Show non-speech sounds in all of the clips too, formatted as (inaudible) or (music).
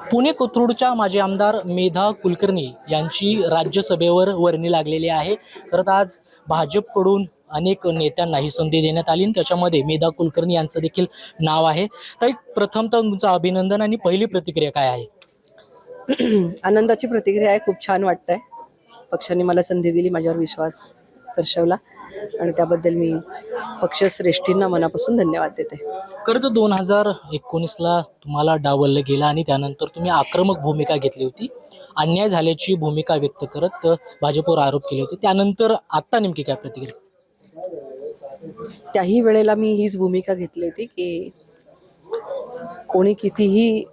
पुणे कोथरूडच्या माजी आमदार मेधा कुलकर्णी यांची राज्यसभेवर वर्णी लागलेली आहे. तर आज भाजपकडून अनेक नेत्यांना ही संधी देण्यात आली आणि त्याच्यामध्ये मेधा कुलकर्णी यांचं देखील नाव आहे. तर एक प्रथमतः तुमचं अभिनंदन आणि पहिली प्रतिक्रिया काय आहे? (clears throat) आनंदाची प्रतिक्रिया आहे. खूप छान वाटतंय. पक्षाने मला संधी दिली माझ्यावर विश्वास दर्शवला. आणि त्याबद्दल मी पक्षश्रेष्ठींना मनापासून धन्यवाद देते. खरं तर दोन हजार एकोणीसला तुम्हाला डावललं गेलं आणि त्यानंतर तुम्ही आक्रमक भूमिका घेतली होती. अन्याय झाल्याची भूमिका व्यक्त करत भाजपवर आरोप केले होते. त्यानंतर आत्ता नेमकी काय प्रतिक्रिया? त्याही वेळेला मी हीच भूमिका घेतली होती की कोणी कितीही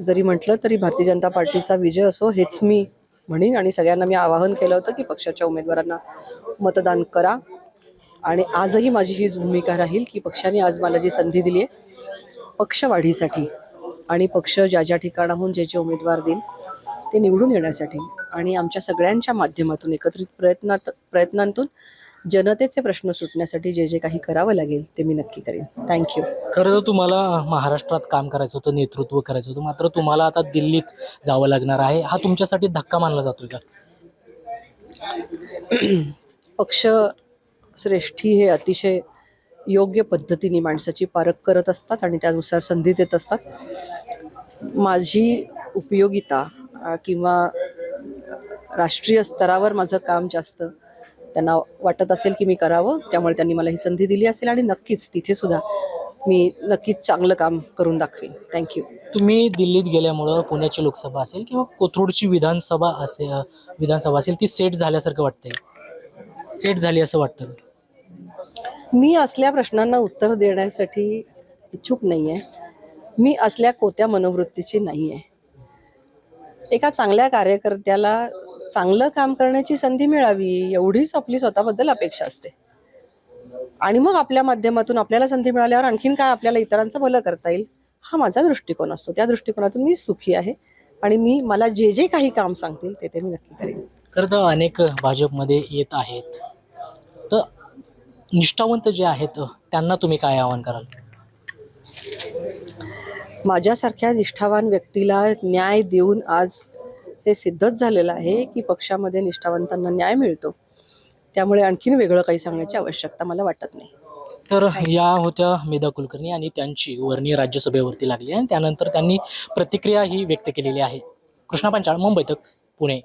जरी म्हटलं तरी भारतीय जनता पार्टीचा विजय असो हेच मी म्हणेन आणि सगळ्यांना मी आवाहन केलं होतं की पक्षाच्या उमेदवारांना मतदान करा. आणि आजही माझी हीच भूमिका राहील की पक्षाने आज मला जी संधी दिली आहे पक्षवाढीसाठी आणि पक्ष ज्या ज्या ठिकाणाहून जे जे उमेदवार देईल ते निवडून येण्यासाठी आणि आमच्या सगळ्यांच्या माध्यमातून एकत्रित प्रयत्नात प्रयत्नांतून जनतेचे प्रश्न सुटण्यासाठी जे जे काही करावं लागेल ते मी नक्की करेन. थँक्यू खरं तर तुम्हाला महाराष्ट्रात काम करायचं होतं नेतृत्व करायचं होतं मात्र तुम्हाला आता दिल्लीत जावं लागणार आहे. हा तुमच्यासाठी धक्का मानला जातोय का? (clears throat) पक्ष श्रेष्ठी हे अतिशय योग्य पद्धतीने माणसाची पारख करत असतात आणि त्यानुसार संधी देत असतात. माझी उपयोगिता किंवा राष्ट्रीय स्तरावर माझं काम जास्त त्यांना वाटत असेल की मी करावं त्यामुळे त्यांनी मला ही संधी दिली असेल आणि नक्कीच तिथे सुद्धा मी नक्कीच चांगलं काम करून दाखवेन. थँक्यू तुम्ही दिल्लीत गेल्यामुळं पुण्याची लोकसभा असेल किंवा कोथरूडची विधानसभा असेल विधानसभा असेल ती सेट झाल्यासारखं वाटतंय. सेट झाली असं वाटतं? मी असल्या प्रश्नांना उत्तर देण्यासाठी इच्छुक नाही आहे मी असल्या कोत्या मनोवृत्तीची नाही आहे एका चांगल्या कार्यकर्त्याला चांगलं काम करण्याची संधी मिळावी एवढीच आपली स्वतःबद्दल अपेक्षा असते. आणि मग आपल्या माध्यमातून आपल्याला संधी मिळाल्यावर आणखीन काय आपल्याला इतरांचं भलं करता येईल हा माझा दृष्टिकोन असतो. त्या दृष्टिकोनातून मी सुखी आहे आणि मी मला जे जे काही काम सांगतील ते ते मी नक्की करेन. खरं तर अनेक भाजपमध्ये येत आहेत. तर निष्ठावंत जे आहेत त्यांना तुम्ही काय आवाहन कराल? माझ्यासारख्या निष्ठावान व्यक्तीला न्याय देऊन आज हे सिद्धच झालेलं आहे की पक्षामध्ये निष्ठावंतांना न्याय मिळतो. त्यामुळे आणखीन वेगळं काही सांगण्याची आवश्यकता मला वाटत नाही. तर या होत्या मेधा कुलकर्णी आणि त्यांची वर्णी राज्यसभेवरती लागली आणि त्यानंतर त्यांनी प्रतिक्रिया ही व्यक्त केलेली आहे. कृष्णा पंचाळ मुंबई तक पुणे.